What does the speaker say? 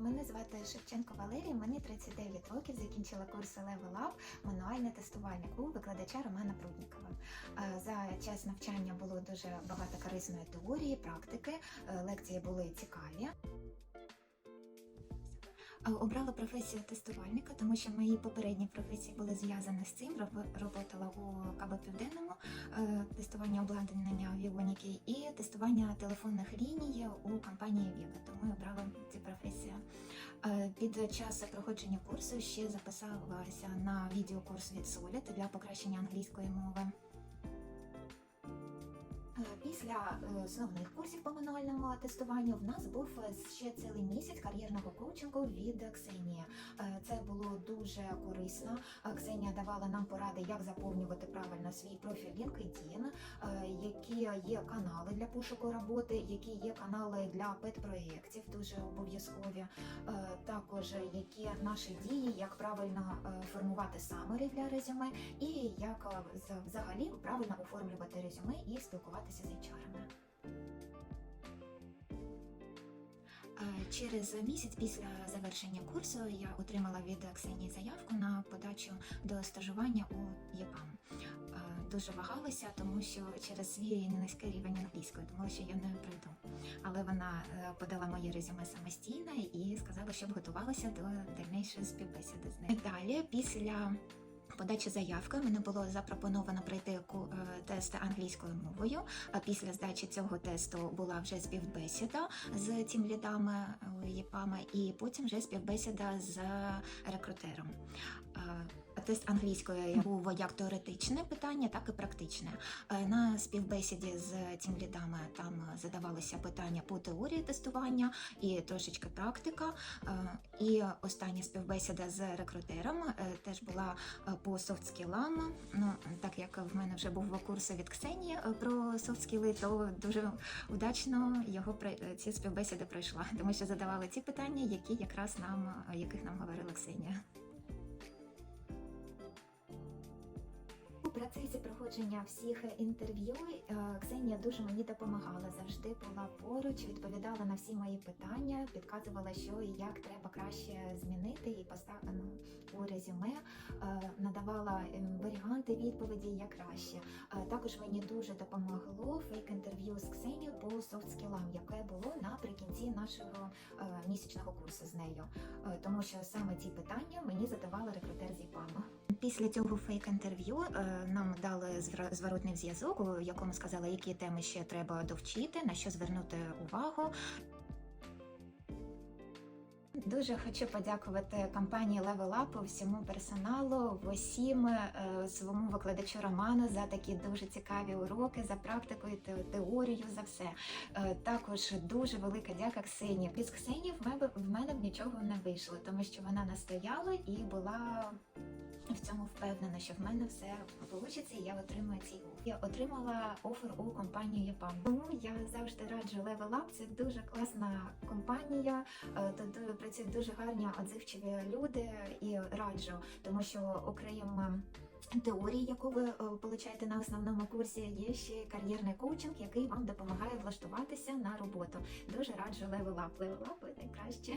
Мене звати Шевченко Валерій, мені 39 років, закінчила курси Level Up, мануальне тестування у викладача Романа Пруднікова. Е, За час навчання було дуже багато корисної теорії, практики, е, лекції були цікаві. Обрала професію тестувальника, тому що мої попередні професії були зв'язані з цим. Роб- Роботала у КБ Південному, е, тестування обладнання авіоніки і тестування телефонних ліній у компанії Віга. Тому я обрала цю професію. Е, Під час проходження курсу ще записалася на відеокурс від Solid для покращення англійської мови. Е, Після е, основних курсів по мануальному тестуванню в нас був е, ще цілий місяць кар'єрного коучингу від Ксенії. Це було дуже корисно. Ксенія давала нам поради, як заповнювати правильно свій профіль LinkedIn, які є канали для пошуку роботи, які є канали для педпроєктів, дуже обов'язкові. Також які наші дії, як правильно формувати самері для резюме, і як взагалі правильно оформлювати резюме і спілкуватися з HR-ами. Е, Через місяць після завершення курсу я отримала від Ксенії заявку на подачу до стажування у ЄПАМ. Дуже вагалася, тому що через свій низький рівень англійської думала, що я не прийду. Але вона е, подала моє резюме самостійно і сказала, щоб готувалася до дальнішої співбесіди з нею. Далі, після подачі заявки, мене було запропоновано пройти е, тест англійською мовою. А після здачі цього тесту була вже співбесіда з тим лідами ЄПАМа, і потім вже співбесіда з рекрутером. Е, Тест англійської був як теоретичне питання, так і практичне. Е, На співбесіді з тим лідами там задавалися питання по теорії тестування і трошечки практика. Е, І остання співбесіда з рекрутером е, теж була е, по софт-скілам. Ну, так як в мене вже був курс від Ксенії е, про софт-скіли, то дуже удачно його при- ці співбесіди пройшла, тому що задавали ті питання, які якраз нам е, яких нам говорила Ксенія. Процесі проходження всіх інтерв'ю е, Ксенія дуже мені допомагала. Завжди була поруч, відповідала на всі мої питання, підказувала, що і як треба краще змінити і поставити у резюме, е, надавала е, варіанти відповіді як краще. Також мені дуже допомогло фейк-інтерв'ю з Ксенією по софт-скілам, яке було наприкінці нашого місячного курсу з нею, тому що саме ці питання мені задавала рекрутер з ІПАМу. Після цього фейк-інтерв'ю нам дали зворотний зв'язок, у якому сказали, які теми ще треба довчити, на що звернути увагу. Дуже хочу подякувати компанії Level Up, всьому персоналу, всім е, своєму викладачу Роману за такі дуже цікаві уроки, за практикою, те- теорію, за все. Е, Також дуже велика дяка Ксенії. Без мене, в мене б нічого не вийшло, тому що вона настояла і була в цьому впевнена, що в мене все вийде, і я отримаю офер. Я отримала офер у компанії ЄПАМ. Тому я завжди раджу Level Up. Це дуже класна компанія. Е, Тут працюють дуже гарні отзивчиві люди і раджу, тому що окрім е, теорії, яку ви е, получаєте на основному курсі, є ще кар'єрний коучинг, який вам допомагає влаштуватися на роботу. Дуже раджу Level Up. Level Up – найкраще.